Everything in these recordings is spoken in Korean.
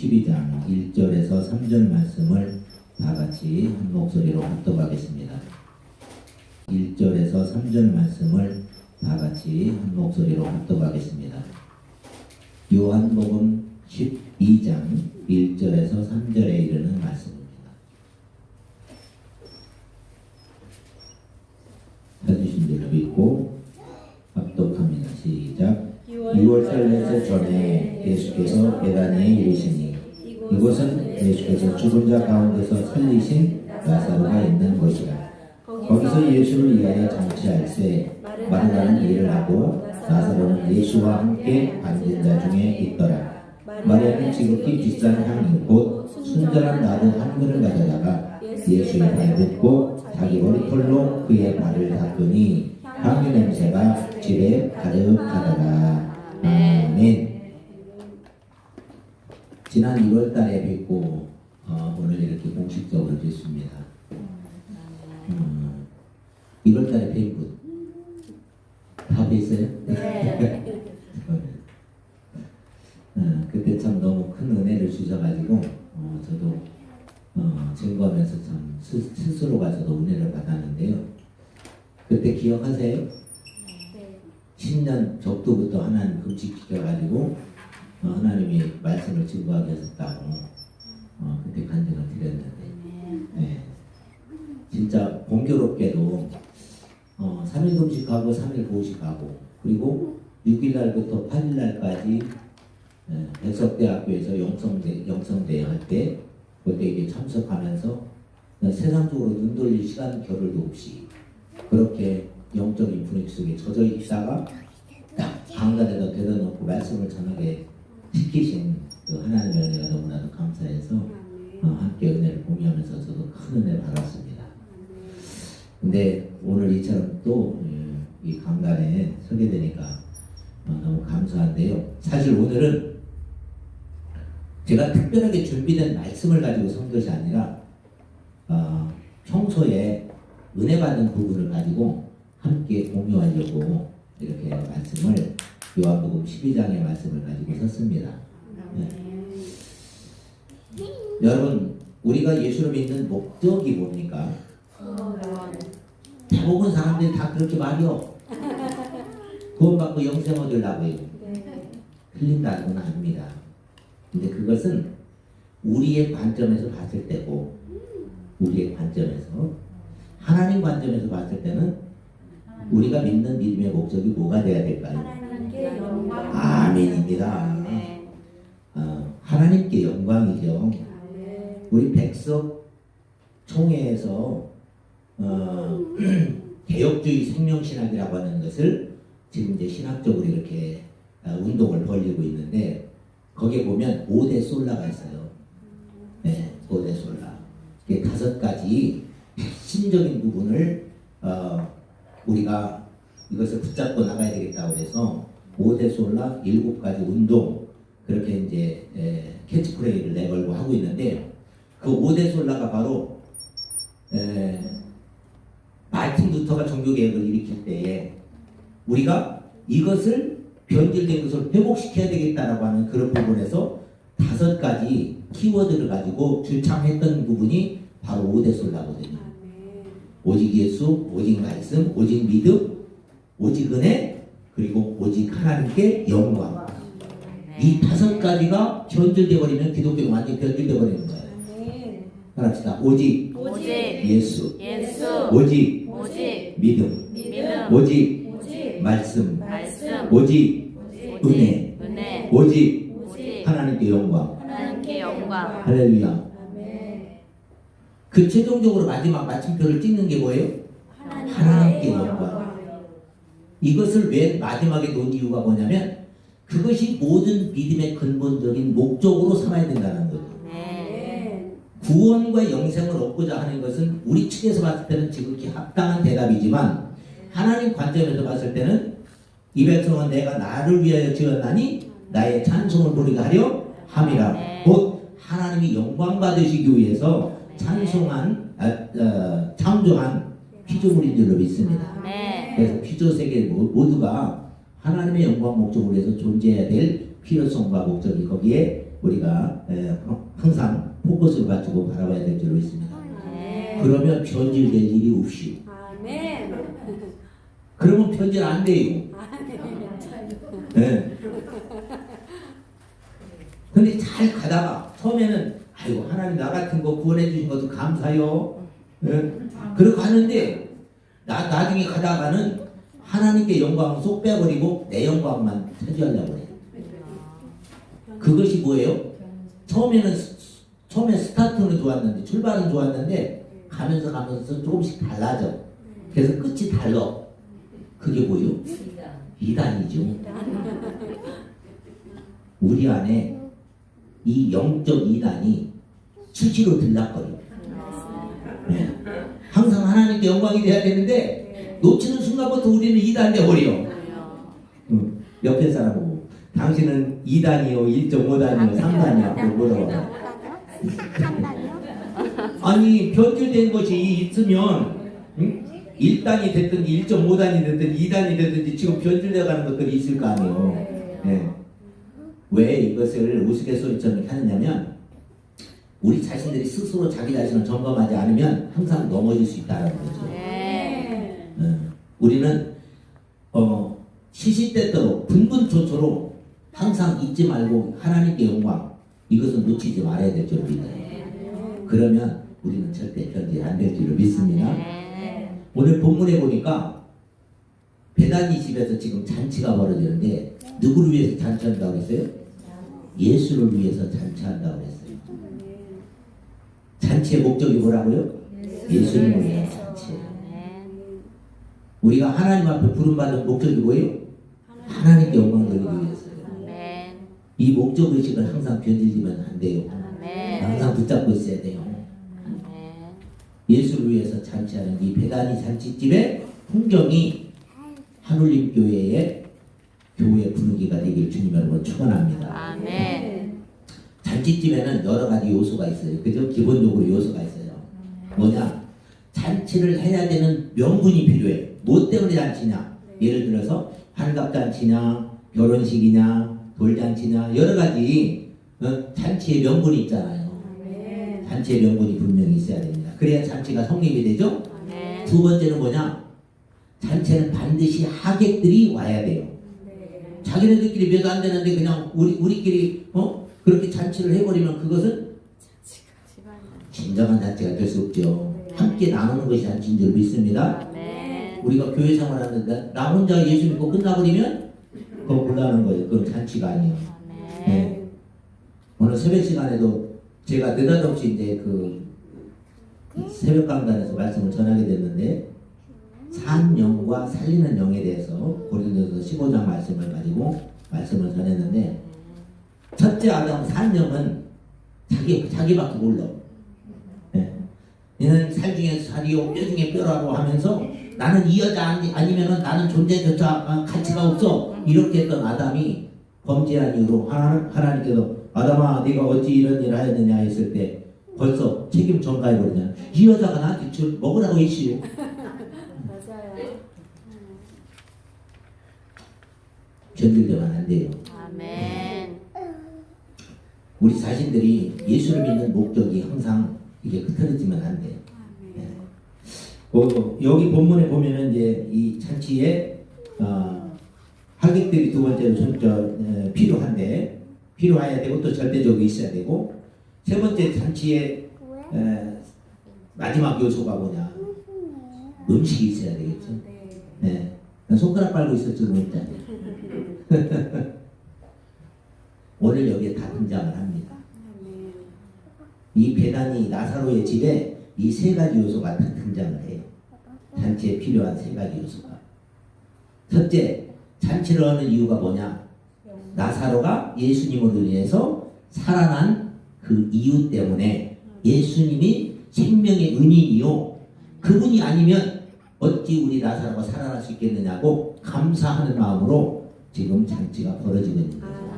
12장 1절에서 3절 말씀을 다 같이 한 목소리로 합독하겠습니다. 1절에서 3절 말씀을 다 같이 한 목소리로 합독하겠습니다. 요한복음 12장 1절에서 3절에 이르는 말씀입니다. 찾으신 줄로 믿고 합독합니다. 시작. 6월달 넷째 전에 예수께서 베다니에 이르시니 이곳은 예수께서 죽은 자 가운데서 살리신 나사로가 있는 곳이라. 거기서 예수를 위하여 장치할세 마르다는 일을 하고 나사로는 예수와 함께 앉은 자 중에 있더라. 마리아는 지극히 비싼 향유 곧 순전한 나무 한 그릇 가져다가 예수의 발에 붓고 자기 머리털로 그의 발을 닦으니 향유 냄새가 집에 가득하더라. 아멘. 지난 1월 달에 뵙고 어, 오늘 이렇게 공식적으로 뵙습니다. 음, 1월 달에 뵌 분. 다 뵀어요? 어, 그때 참 너무 큰 은혜를 주셔가지고 어, 저도 어, 증거하면서 참 스, 스스로가 저도 은혜를 받았는데요. 그때 기억하세요? 10년 적도부터 하나님 금식 시켜가지고 어, 하나님이 말씀을 증거하게 하셨다고 어, 그때 간증을 드렸는데 네. 진짜 공교롭게도 어, 3일 금식하고 3일 보식하고 그리고 6일 날부터 8일 날까지 예, 백석대학교에서 영성대 영성대회 할때 그때 이제 참석하면서 세상적으로 눈 돌릴 시간 겨를도 없이 그렇게 영적인 분위기 속에 젖어 있다가 딱 강단에다 대다 놓고 말씀을 전하게 시키신 그 하나님의 은혜가 너무나도 감사해서 어, 함께 은혜를 공유하면서 저도 큰 은혜를 받았습니다. 근데 오늘 이처럼 또 이 강단에 서게 되니까 어, 너무 감사한데요. 사실 오늘은 제가 특별하게 준비된 말씀을 가지고 선 것이 아니라 어, 평소에 은혜 받는 부분을 가지고 함께 공유하려고 이렇게 말씀을 요한복음 12장의 말씀을 가지고 섰습니다. 여러분 우리가 예수를 믿는 목적이 뭡니까? 대부분 사람들이 다 그렇게 말이요. 구원 받고 영생 얻으려고 해요. 틀린다는 건 아닙니다. 근데 그것은 우리의 관점에서 봤을 때고 우리의 관점에서 하나님 관점에서 봤을 때는 우리가 믿는 믿음의 목적이 뭐가 돼야 될까요? 하나님께 영광. 아멘입니다. 어, 하나님께 영광이죠. 우리 백석 총회에서 어, 개혁주의 생명신학이라고 하는 것을 지금 이제 신학적으로 이렇게 어, 운동을 벌이고 있는데 거기에 보면 5대 솔라가 있어요. 네, 5대 솔라. 이게 다섯 가지 핵심적인 부분을 어, 우리가 이것을 붙잡고 나가야 되겠다고 해서 5대 솔라, 7가지 운동 그렇게 이제 에, 캐치프레이를 내걸고 하고 있는데 그 5대 솔라가 바로 에, 마틴 루터가 종교개혁을 일으킬 때에 우리가 이것을 변질된 것을 회복시켜야 되겠다라고 하는 그런 부분에서 다섯 가지 키워드를 가지고 주창했던 부분이 바로 5대 솔라거든요. 오직 예수, 오직 말씀, 오직 믿음, 오직 은혜, 그리고 오직 하나님께 영광. 이 다섯 가지가 변질되어 버리면 기독교가 완전히 변질되어 버리는 거예요. 합시다. 오직 오직 예수, 예수 오직 오직 믿음, 믿음 오직 오직 말씀, 말씀 오직 오직 은혜, 은혜 오직 오직 하나님께 영광. 하나님께 영광 할렐루야. 그 최종적으로 마지막 마침표를 찍는 게 뭐예요? 하나님께 영광. 이것을 왜 마지막에 놓은 이유가 뭐냐면 그것이 모든 믿음의 근본적인 목적으로 삼아야 된다는 거죠. 네 구원과 영생을 얻고자 하는 것은 우리 측에서 봤을 때는 지극히 합당한 대답이지만 하나님 관점에서 봤을 때는 이 백성은 내가 나를 위하여 지었나니 나의 찬송을 부르게 하려 함이라 네. 곧 하나님이 영광 받으시기 위해서 찬송한 아, 어, 창조한 피조물인 줄로 믿습니다. 네 그래서 피조 세계 모- 모두가 하나님의 영광 목적으로 해서 존재해야 될 필요성과 목적이 거기에 우리가 에, 항상 포커스를 맞추고 바라봐야 될 줄로 있습니다. 네. 그러면 변질될 일이 없이. 그러면 편질 안 돼요. 네. 근데 잘 가다가 처음에는 아이고 하나님 나 같은 거 구원해 주신 것도 감사요. 네. 그렇게 하는데 나 나중에 가다가는 하나님께 영광을 쏙 빼버리고 내 영광만 차지하려고 해요. 그것이 뭐예요? 처음에는 스- 처음에 스타트는 좋았는데 출발은 좋았는데 가면서 가면서 조금씩 달라져. 그래서 끝이 달라. 그게 뭐예요? 이단이죠. 우리 안에 이 영적 이단이 수시로 들락거려. 네. 항상 하나님께 영광이 돼야 되는데 놓치는 순간부터 우리는 이단 돼버려. 응. 옆에 사람 보고 당신은 2단이요, 1.5단이요, 3단이요. 물어봐. 아니 변질된 것이 있으면 응? 1단이 됐든 1.5단이 됐든 2단이 됐든지 지금 변질돼 가는 것들이 있을 거 아니에요. 네. 왜 이것을 우스갯소리처럼 하느냐면 우리 자신들이 스스로 자기 자신을 점검하지 않으면 항상 넘어질 수 있다는 거죠. 네. 어, 우리는 어, 시시때때로 분분초초로 항상 잊지 말고 하나님께 영광 이것은 놓치지 말아야 될 줄 믿어요. 그러면 우리는 절대 변질 안될 줄을 믿습니다. 네. 오늘 본문에 보니까 베다니 집에서 지금 잔치가 벌어지는데 누구를 위해서 잔치한다고 했어요? 예수를 위해서 잔치한다고 했어요. 잔치의 목적이 뭐라고요? 예수님을 위한. 네. 우리가 하나님 앞에 부름받은 목적이 뭐예요? 하나님께 영광 돌리기 위해서요. 네. 이 목적 의식을 항상 변질리면 안 돼요. 네. 항상 붙잡고 있어야 돼요. 네. 예수를 위해서 잔치하는 이 배단이 잔치집의 풍경이 한울림 교회의 교회 분위기가 되길 주님 여러분 축원합니다. 아멘. 잔치집에는 여러 가지 요소가 있어요. 그죠? 기본적으로 요소가 있어요. 뭐냐? 잔치를 해야 되는 명분이 필요해. 뭐 때문에 잔치냐? 예를 들어서 환갑 잔치냐, 결혼식이냐, 돌잔치냐 여러 가지 어? 잔치의 명분이 있잖아요. 잔치의 명분이 분명히 있어야 됩니다. 그래야 잔치가 성립이 되죠. 네. 두 번째는 뭐냐? 잔치는 반드시 하객들이 와야 돼요. 자기네들끼리 몇 안 되는데 그냥 우리 우리끼리 어 그렇게 잔치를 해버리면 그것은 진정한 잔치가 될 수 없죠. 함께 나누는 것이 잔치인 줄 믿습니다. 네. 우리가 교회 생활하는데 나 혼자 예수 믿고 끝나버리면 그거 몰라는 거예요. 그건 잔치가 아니에요. 네. 네. 오늘 새벽 시간에도 제가 느닷없이 이제 그 새벽 강단에서 말씀을 전하게 됐는데 산 영과 살리는 영에 대해서 고린도서 15장 말씀을 가지고 말씀을 전했는데 첫째 아담 산 영은 자기 자기밖에 몰라. 네. 얘는 살 중에 살이요 뼈 중에 뼈라고 하면서 나는 이 여자 아니, 아니면은 나는 존재조차 아, 가치가 없어 이렇게 했던 아담이 범죄한 이유로 하나, 하나님께서 아담아 네가 어찌 이런 일을 하였느냐 했을 때 벌써 책임 전가해 버리냐 이 여자가 나한테 줄 먹으라고 했시요 맞아요. 견딜려면 안 돼요 아멘. 우리 자신들이 예수를 믿는 목적이 항상 이게 흐트러지면 안 돼요. 어, 여기 본문에 보면은 이제 이 잔치에 어, 하객들이 두 번째로 전- 저, 에, 필요한데 필요해야 되고 또 절대적으로 있어야 되고 세 번째 잔치의 에, 마지막 요소가 뭐냐? 음식이 있어야 되겠죠. 네. 나 손가락 빨고 있을 줄은 없잖아요. 오늘 여기에 다 등장을 합니다. 이 배단이 나사로의 집에 이 세 가지 요소가 다 등장을 해요. 잔치에 필요한 세 가지 요소가. 첫째, 잔치를 하는 이유가 뭐냐? 나사로가 예수님으로 인해서 살아난 그 이유 때문에 예수님이 생명의 은인이요. 그분이 아니면 어찌 우리 나사로가 살아날 수 있겠느냐고 감사하는 마음으로 지금 잔치가 벌어지고 있는 거죠.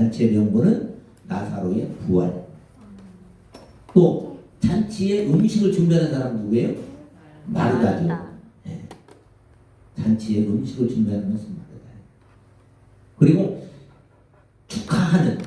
잔치의 명분은 나사로의 부활. 또 잔치에 음식을 준비하는 사람 누구예요? 마르다죠. 마르다. 잔치에 음식을 준비하는 것은 말이다. 그리고 축하하는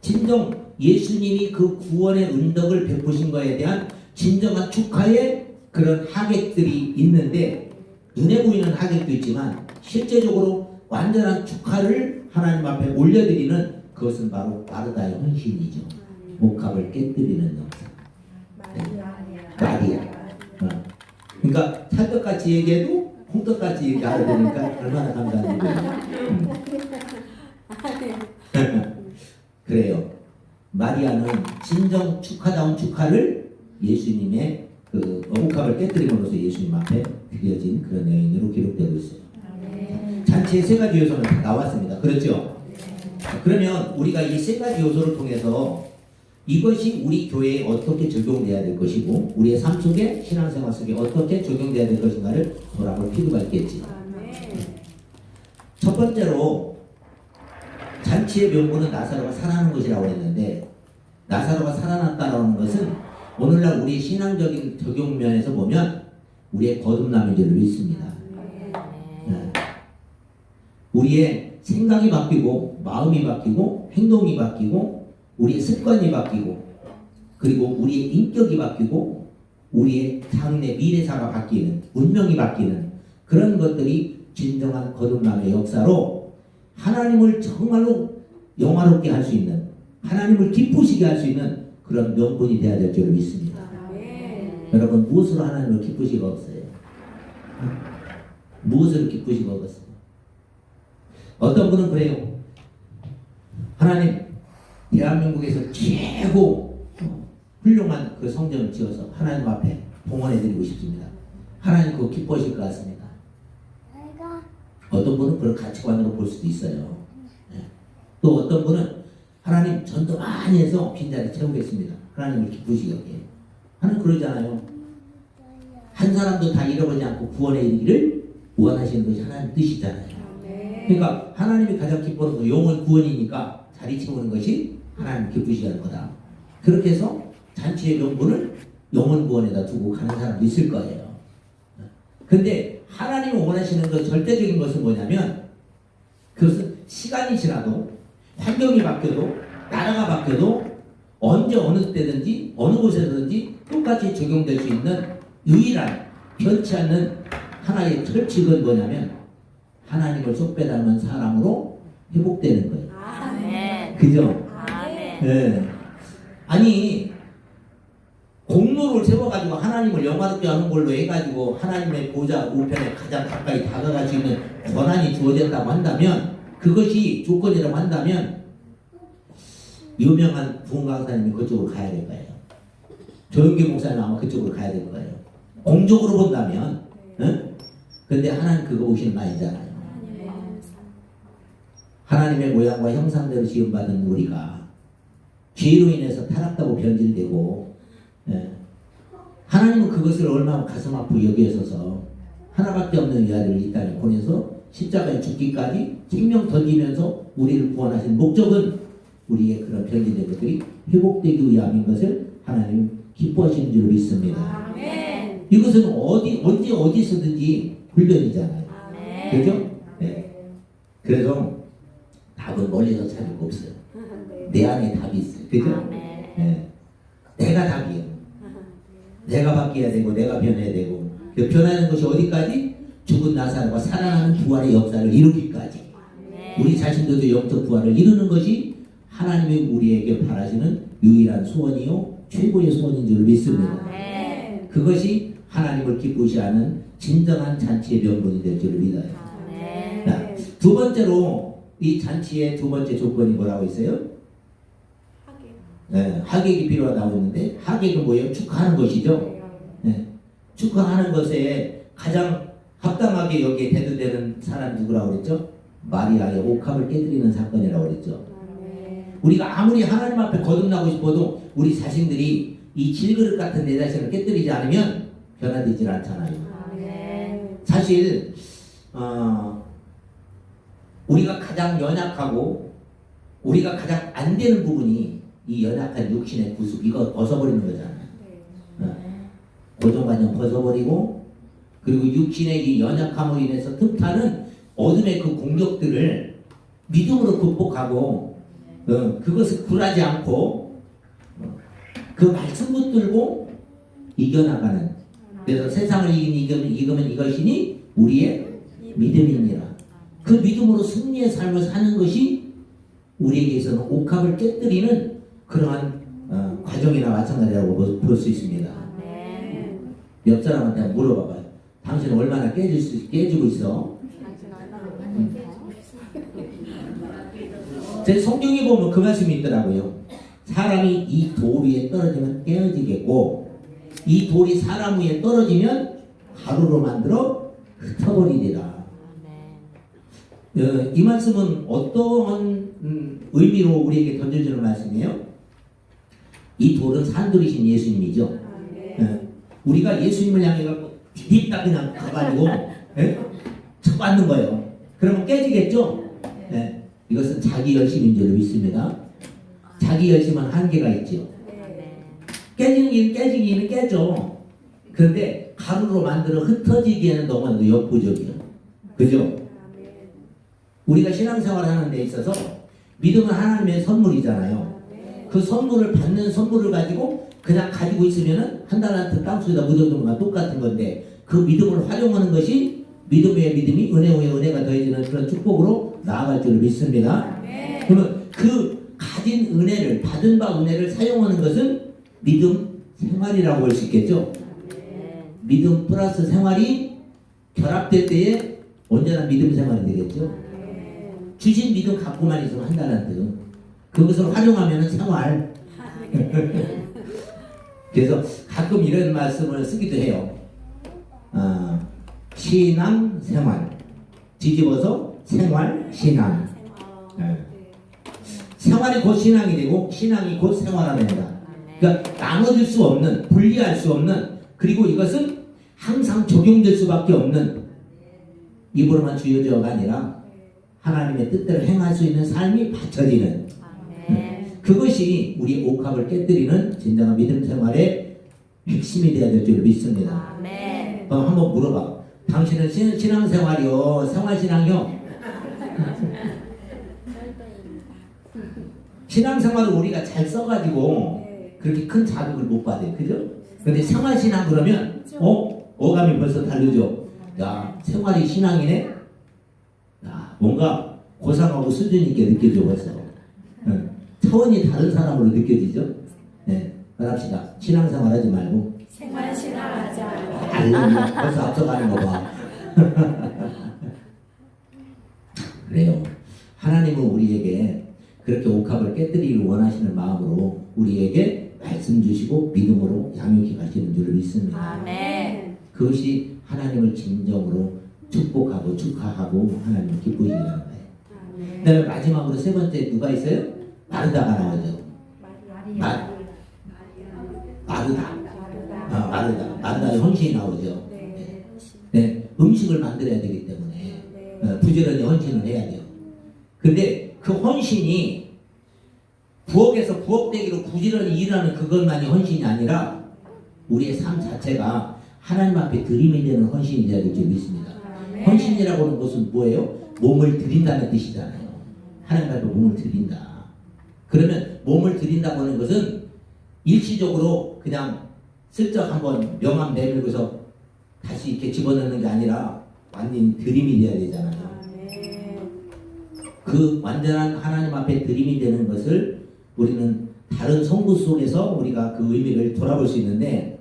진정 예수님이 그 구원의 은덕을 베푸신 것에 대한 진정한 축하의 그런 하객들이 있는데 눈에 보이는 하객도 있지만 실제적으로 완전한 축하를 하나님 앞에 올려드리는 그것은 바로 마르다의 헌신이죠. 목합을 깨뜨리는 역사. 마리아. 어. 그러니까 찰떡같이 얘기해도 홍떡같이 얘기하게 되니까 얼마나 감사한지. 그래요. 마리아는 진정 축하다운 축하를 예수님의 그 어묵합을 깨뜨림으로써 예수님 앞에 드려진 그런 여인으로 기록되고 있어요. 잔치의 세 가지 요소는 다 나왔습니다. 그렇죠? 그러면 우리가 이 세 가지 요소를 통해서 이것이 우리 교회에 어떻게 적용돼야 될 것이고 우리의 삶 속에 신앙생활 속에 어떻게 적용돼야 될 것인가를 돌아볼 필요가 있겠지. 첫 번째로 잔치의 명분은 나사로가 살아나는 것이라고 했는데 나사로가 살아났다라는 것은 오늘날 우리 신앙적인 적용 면에서 보면 우리의 거듭남인 줄 믿습니다. 네. 우리의 생각이 바뀌고 마음이 바뀌고 행동이 바뀌고 우리의 습관이 바뀌고 그리고 우리의 인격이 바뀌고 우리의 장래 미래사가 바뀌는 운명이 바뀌는 그런 것들이 진정한 거듭남의 역사로 하나님을 정말로 영화롭게 할 수 있는 하나님을 기쁘시게 할 수 있는 그런 명분이 되어야 될 줄 믿습니다. 여러분 무엇으로 하나님을 기쁘시게 얻었어요? 무엇을 기쁘시게 얻었어요? 어떤 분은 그래요. 하나님 대한민국에서 최고 훌륭한 그 성전을 지어서 하나님 앞에 봉헌해드리고 싶습니다. 하나님 그거 기뻐하실 것 같습니다. 어떤 분은 그런 가치관으로 볼 수도 있어요. 예. 또 어떤 분은 하나님 전도 많이 해서 빈자리 채우겠습니다. 하나님을 기쁘시게 여기에. 하나님 그러잖아요. 한 사람도 다 잃어버리지 않고 구원의 일을 원하시는 것이 하나님 뜻이잖아요. 그러니까 하나님이 가장 기뻐하는 거 영혼 구원이니까 자리 채우는 것이 하나님 기쁘시게 하는 거다. 그렇게 해서 잔치의 명분을 영혼 구원에다 두고 가는 사람도 있을 거예요. 근데 하나님이 원하시는 것 절대적인 것은 뭐냐면 그것은 시간이 지나도 환경이 바뀌어도 나라가 바뀌어도 언제 어느 때든지 어느 곳에서든지 똑같이 적용될 수 있는 유일한 변치 않는 하나의 철칙은 뭐냐면 하나님을 쏙 빼닮은 사람으로 회복되는 거예요. 아멘. 그죠? 아멘. 예. 아니 공로를 세워가지고 하나님을 영화롭게 하는 걸로 해가지고 하나님의 보좌 우편에 가장 가까이 다가갈 수 있는 권한이 주어졌다고 한다면 그것이 조건이라고 한다면 유명한 부흥 강사님이 그쪽으로 가야 될 거예요. 조영기 목사님 아마 그쪽으로 가야 될 거예요. 공적으로 본다면, 응? 근데 하나님 그거 보시는 거 아니잖아요. 하나님의 모양과 형상대로 지음받은 우리가 죄로 인해서 타락하고 변질되고 예. 하나님은 그것을 얼마나 가슴 아프게 여기셔서 하나밖에 없는 위아들을 이 땅에 보내서 십자가에 죽기까지 생명 던지면서 우리를 구원하신 목적은 우리의 그런 변질된 것들이 회복되기 위함인 것을 하나님 기뻐하시는 줄 믿습니다. 이것은 어디 언제 어디서든지 불변이잖아요. 그죠? 네. 그래서 답은 멀리서 찾을 거 없어요. 내 안에 답이 있어요. 그죠? 아멘. 네. 내가 답이에요. 내가 바뀌어야 되고 내가 변해야 되고 그 변하는 것이 어디까지? 죽은 나사로가 살아나는 부활의 역사를 이루기까지 우리 자신들도 영적 부활을 이루는 것이 하나님이 우리에게 바라시는 유일한 소원이요 최고의 소원인 줄 믿습니다. 아멘. 그것이 하나님을 기쁘시하는 진정한 잔치의 명분이 될 줄 믿어요. 자, 두 번째로 이 잔치의 두 번째 조건이 뭐라고 있어요? 네, 하객이 필요하다고 했는데 하객은 뭐예요? 축하하는 것이죠. 네, 축하하는 것에 가장 합당하게 여기에 대두되는 사람이 누구라고 그랬죠? 마리아의 옥합을 깨뜨리는 사건이라고 그랬죠. 우리가 아무리 하나님 앞에 거듭나고 싶어도 우리 자신들이 이 질그릇 같은 내 자신을 깨뜨리지 않으면 변화되질 않잖아요. 사실 어, 우리가 가장 연약하고 우리가 가장 안 되는 부분이 이 연약한 육신의 구습 이거 벗어버리는 거잖아요. 고정관념 벗어버리고 그리고 육신의 이 연약함으로 인해서 틈타는 어둠의 그 공격들을 믿음으로 극복하고 어, 그것을 굴하지 않고 어, 그 말씀 붙들고 이겨나가는. 그래서 세상을 이기면, 이기면 이것이니 우리의 믿음이니라 그 믿음으로 승리의 삶을 사는 것이 우리에게서는 옥합을 깨뜨리는 그러한 어, 과정이나 마찬가지라고 볼 수 있습니다. 아멘. 옆 사람한테 물어봐봐요. 당신은 얼마나 깨질 수, 깨지고 있어? 제 성경에 보면 그 말씀이 있더라고요. 사람이 이 돌 위에 떨어지면 깨어지겠고 이 돌이 사람 위에 떨어지면 가루로 만들어 흩어버리리라. 어, 이 말씀은 어떠한 음, 의미로 우리에게 던져주는 말씀이에요? 이 돌은 산돌이신 예수님이죠. 예. 우리가 예수님을 향해 갖고 디딥다 그냥 가가지고 예? 쳐받는 거예요. 그러면 깨지겠죠? 예. 이것은 자기 열심인 줄 믿습니다. 자기 열심은 한계가 있죠. 아멘. 깨지긴 깨지기는 깨죠. 그런데 가루로 만들어 흩어지기에는 너무나도 역부족이요. 그죠? 우리가 신앙생활 하는 데 있어서 믿음은 하나님의 선물이잖아요. 그 선물을 받는 선물을 가지고 그냥 가지고 있으면은 한 달란트 땅속에다 묻어둔 것과 똑같은 건데 그 믿음을 활용하는 것이 믿음 위에 믿음이 은혜 위에 은혜가 더해지는 그런 축복으로 나아갈 줄 믿습니다. 그러면 그 가진 은혜를 받은 바 은혜를 사용하는 것은 믿음 생활이라고 볼수 있겠죠. 믿음 플러스 생활이 결합될 때에 언제나 믿음 생활이 되겠죠. 주신 믿음 갖고만 있으면 한 달란트. 그것을 활용하면 생활. 그래서 가끔 이런 말씀을 쓰기도 해요. 아, 신앙 생활. 뒤집어서 생활 신앙. 네. 생활이 곧 신앙이 되고 신앙이 곧. 아멘. 그러니까 나눠질 수 없는 분리할 수 없는 그리고 이것은 항상 적용될 수밖에 없는 입으로만 주어져가 아니라 하나님의 뜻대로 행할 수 있는 삶이 받쳐지는. 그것이 우리 옥합을 깨뜨리는 진정한 믿음 생활의 핵심이 되어야 될 줄 믿습니다. 아멘. 어, 한번 물어봐. 당신은 신, 신앙생활이요, 생활신앙이요? 신앙생활을 우리가 잘 써가지고 그렇게 큰 자극을 못 받아요. 그죠? 근데 생활신앙 그러면, 어? 어감이 벌써 다르죠? 야, 생활이 신앙이네? 야, 뭔가 고상하고 수준 있게 느껴져 벌써. 응. 차원이 다른 사람으로 느껴지죠? 네. 그럽시다. 신앙생활 하지 말고, 생활 신앙하자. 아유, 벌써 앞서가는 거 봐. 그래요. 하나님은 우리에게 그렇게 옥합을 깨뜨리기를 원하시는 마음으로 우리에게 말씀 주시고 믿음으로 양육해 가시는 줄을 믿습니다. 아멘. 그것이 하나님을 진정으로 축복하고 축하하고 하나님을 기쁘시게 하는 거예요. 그다음에 마지막으로 세 번째 누가 있어요? 마르다가 나오죠. 마, 마르다. 아, 마르다. 마르다의 헌신이 나오죠. 네, 음식을 만들어야 되기 때문에 어, 부지런히 헌신을 해야 돼요. 근데 그 헌신이 부엌에서 부엌대기로 부지런히 일하는 그것만이 헌신이 아니라 우리의 삶 자체가 하나님 앞에 드림이 되는 헌신이 되어야 될줄 믿습니다. 헌신이라고 하는 것은 뭐예요? 몸을 드린다는 뜻이잖아요. 하나님 앞에 몸을 드린다. 그러면 몸을 드린다고 하는 것은 일시적으로 그냥 슬쩍 한번 명함 내밀고서 다시 이렇게 집어넣는 게 아니라 완전 드림이 돼야 되잖아요. 그 완전한 하나님 앞에 드림이 되는 것을 우리는 다른 성구 속에서 우리가 그 의미를 돌아볼 수 있는데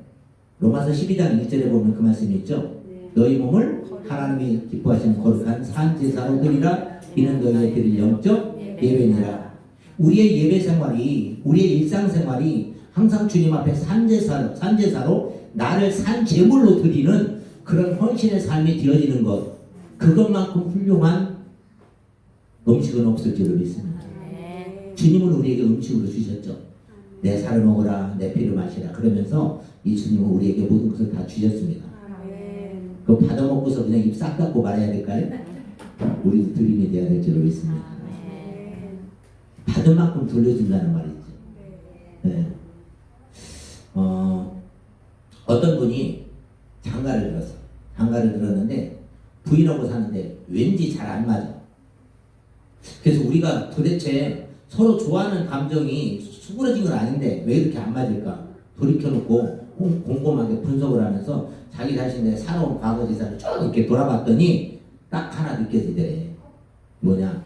로마서 12장 1절에 보면 그 말씀이 있죠. 너희 몸을 하나님이 기뻐하시는 거룩한 산제사로 드리라 이는 너희의 드릴 영적 예배니라. 우리의 예배 생활이 우리의 일상 생활이 항상 주님 앞에 산제사로 산제사로 나를 산 제물로 드리는 그런 헌신의 삶이 되어지는 것 그것만큼 훌륭한 음식은 없을 줄을 믿습니다. 주님은 우리에게 음식으로 주셨죠. 내 살을 먹어라, 내 피를 마시라. 그러면서 이 주님은 우리에게 모든 것을 다 주셨습니다. 그거 받아 먹고서 그냥 입 싹 닫고 말해야 될까요? 우리도 드림이 돼야 될 줄을 믿습니다. 아멘. 받은 만큼 돌려준다는 말이죠. 네. 어, 어떤 분이 장가를 들었어. 장가 장가를 들었는데 부인하고 사는데 왠지 잘 안 맞아. 그래서 우리가 도대체 서로 좋아하는 감정이 수그러진 건 아닌데 왜 이렇게 안 맞을까? 돌이켜놓고 곰- 곰곰하게 분석을 하면서 자기 자신의 살아온 과거 지사를 쭉 이렇게 돌아봤더니 딱 하나 느껴지더래. 뭐냐?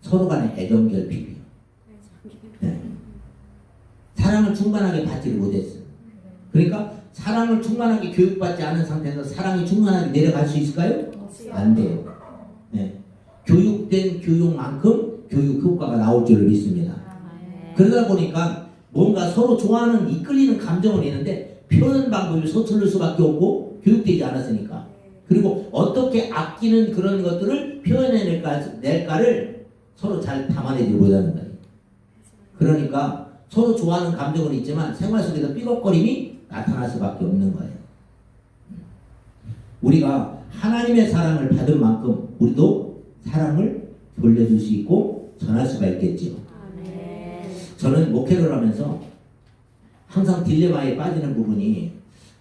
서로 간의 애정 결핍이요. 네. 사랑을 충만하게 받지를 못했어. 그러니까 사랑을 충만하게 교육받지 않은 상태에서 사랑이 충만하게 내려갈 수 있을까요? 안 돼요. 네. 교육된 교육만큼 교육 효과가 나올 줄을 믿습니다. 그러다 보니까 뭔가 서로 좋아하는 이끌리는 감정은 있는데 표현 방법이 서툴를 수밖에 없고 교육되지 않았으니까 그리고 어떻게 아끼는 그런 것들을 표현해낼까 낼까를 서로 잘 담아내지 못하는 거예요. 그러니까 서로 좋아하는 감정은 있지만 생활 속에서 삐걱거림이 나타날 수밖에 없는 거예요. 우리가 하나님의 사랑을 받은 만큼 우리도 사랑을 돌려줄 수 있고 전할 수가 있겠지요. 저는 목회를 하면서 항상 딜레마에 빠지는 부분이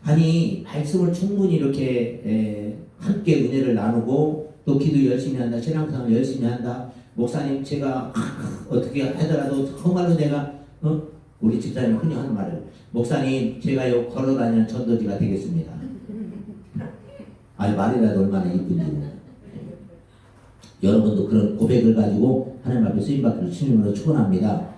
아니 말씀을 충분히 이렇게 에, 함께 은혜를 나누고 또 기도 열심히 한다 신앙생활 열심히 한다 목사님 제가 아, 어떻게 하더라도 정말로 내가 어? 우리 집사님 흔히 하는 말을 목사님 제가 요 걸어다니는 전도지가 되겠습니다 아니 말이라도 얼마나 이쁜지 여러분도 그런 고백을 가지고 하나님 앞에 쓰임받기를 주님으로 축원합니다.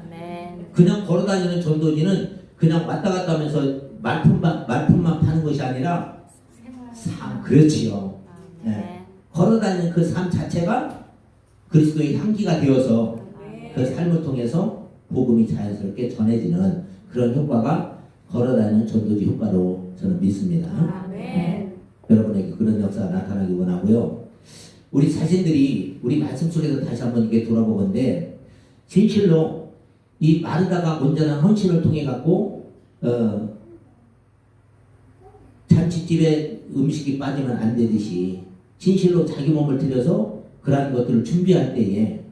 그냥 걸어다니는 전도지는 그냥 왔다 갔다 하면서 말품만, 말품만 파는 것이 아니라 삶, 그렇지요. 아멘. 걸어다니는 그 삶 자체가 그리스도의 향기가 되어서 네. 그 삶을 통해서 복음이 자연스럽게 전해지는 그런 효과가 걸어다니는 전도지 효과로 저는 믿습니다. 아멘. 여러분에게 그런 역사가 나타나기 원하고요. 우리 자신들이 우리 말씀 속에서 다시 한번 이렇게 돌아보건데 진실로 이 마르다가 온전한 헌신을 통해 갖고 어, 잔치집에 음식이 빠지면 안 되듯이 진실로 자기 몸을 들여서 그러한 것들을 준비할 때에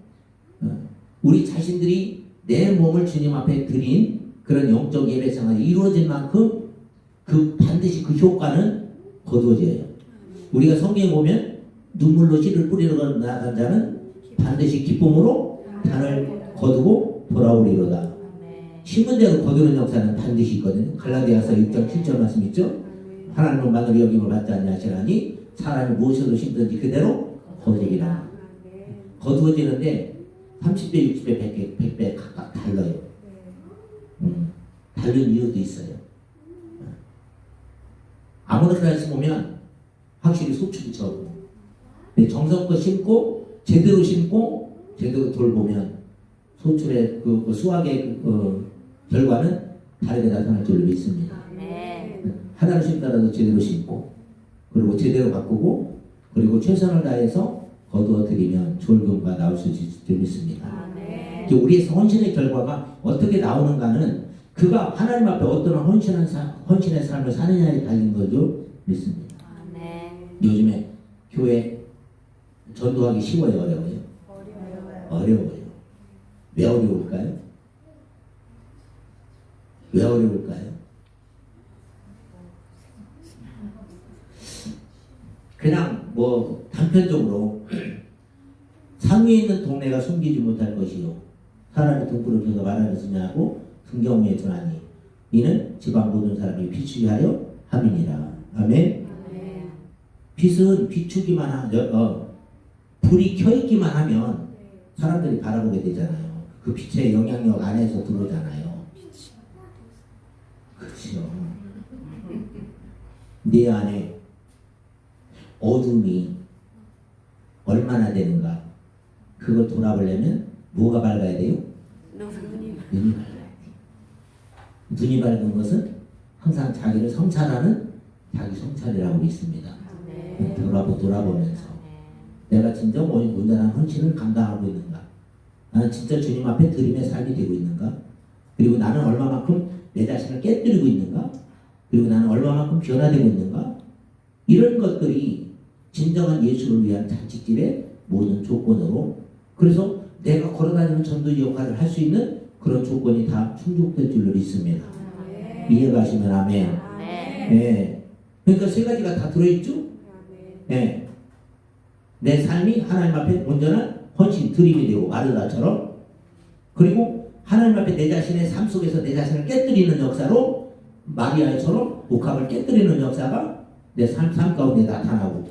어, 우리 자신들이 내 몸을 주님 앞에 드린 그런 영적 예배 생활이 이루어진 만큼 그 반드시 그 효과는 거두어져요. 우리가 성경에 보면 눈물로 씨를 뿌리러 나간 자는 반드시 기쁨으로 단을 거두고 돌아오리로다. 심은 대로 거두는 역사는 반드시 있거든요. 갈라디아서 6장 7절 말씀 있죠? 하나님은 마늘 여김을 받지 않냐시라니 사람이 무엇으로 심든지 그대로 거두리라. 거두어지는데 30배, 60배, 100배, 100배 각각 달라요. 음, 다른 이유도 있어요. 아무렇게나 심으면 확실히 소출이 적고 정성껏 심고 제대로 심고 제대로 돌보면 소출의 그, 그 수확의 그, 어, 결과는 다르게 나타날 줄로 믿습니다. 하나를 심더라도 제대로 심고 그리고 제대로 가꾸고 그리고 최선을 다해서 거두어 드리면 좋은 결과가 나올 수 있을 줄 믿습니다. 우리의 헌신의 결과가 어떻게 나오는가는 그가 하나님 앞에 어떤 헌신한 사, 헌신의 삶을 사느냐에 달린 거죠 믿습니다. 아멘. 요즘에 교회 전도하기 쉬워요 어려워요? 어려워요. 왜 어려울까요? 왜 어려울까요? 그냥 뭐 단편적으로 산 위에 있는 동네가 숨기지 못할 것이요 사람이 등불을 켜서 말하는 쓰냐고 등경무에 전하니 이는 지방 모든 사람이 비추게 하려 함이니라 아멘 아멘. 빛은 비추기만 하, 어, 불이 켜있기만 하면 사람들이 바라보게 되잖아요. 그 빛의 영향력 안에서 들어오잖아요. 그렇죠. 내 안에 어둠이 얼마나 되는가 그걸 돌아보려면 뭐가 밝아야 돼요? 눈이 밝아야 돼요. 눈이 밝은 것은 항상 자기를 성찰하는 자기 성찰이라고 믿습니다. 아멘. 돌아보 돌아보면서 내가 온- 온전한 헌신을 감당하고 있는가? 나는 진짜 주님 앞에 드림의 삶이 되고 있는가? 그리고 나는 얼마만큼 내 자신을 깨뜨리고 있는가? 그리고 나는 얼마만큼 변화되고 있는가? 이런 것들이 진정한 예수를 위한 잔치집의 모든 조건으로 그래서 내가 걸어다니는 전도 역할을 할 수 있는 그런 조건이 다 충족될 줄로 믿습니다. 이해가 하시면 아멘. 아멘. 네. 그러니까 세 가지가 다 들어있죠? 예. 내 삶이 하나님 앞에 온전한 헌신 드림이 되고 마르다처럼. 그리고 하나님 앞에 내 자신의 삶 속에서 내 자신을 깨뜨리는 역사로 마리아처럼 복합을 깨뜨리는 역사가 내삶삶 가운데 나타나고.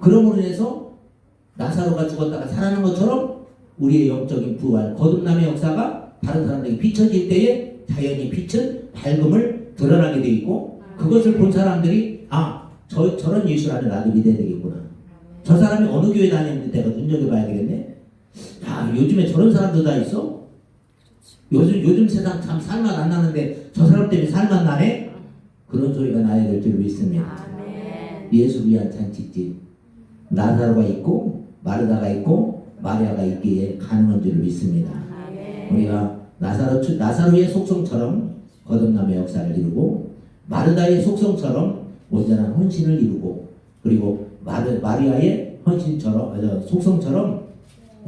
그러므로 인해서 나사로가 죽었다가 살아난 것처럼 우리의 영적인 부활 거듭남의 역사가 다른 사람들에게 비춰질 때에 자연히 빛은 밝음을 드러나게 돼 있고 그것을 본 사람들이 아 저, 저런 예수라면 나도 믿어야 되겠구나. 저 사람이 어느 교회 다니는데 내가 눈여겨봐야 되겠네 야 요즘에 저런 사람도 다 있어? 요즘 요즘 세상 참 살맛 안 나는데 저 사람 때문에 살맛 나네? 그런 소리가 나야 될 줄 믿습니다. 예수 위한 잔치집. 나사로가 있고 마르다가 있고 마리아가 있기에 가능한 줄 믿습니다. 우리가 나사로 나사로의 속성처럼 거듭남의 역사를 이루고 마르다의 속성처럼 온전한 헌신을 이루고 그리고 마르, 마리아의 헌신처럼 어, 속성처럼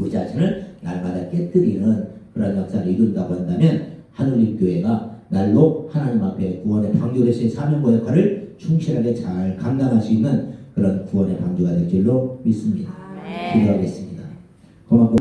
우리 자신을 날마다 깨뜨리는 그런 역사를 이룬다고 한다면 하늘림 교회가 날로 하나님 앞에 구원의 방주로서의 사명과 역할을 충실하게 잘 감당할 수 있는 그런 구원의 방주가 될 줄로 믿습니다. 기도하겠습니다. 고맙고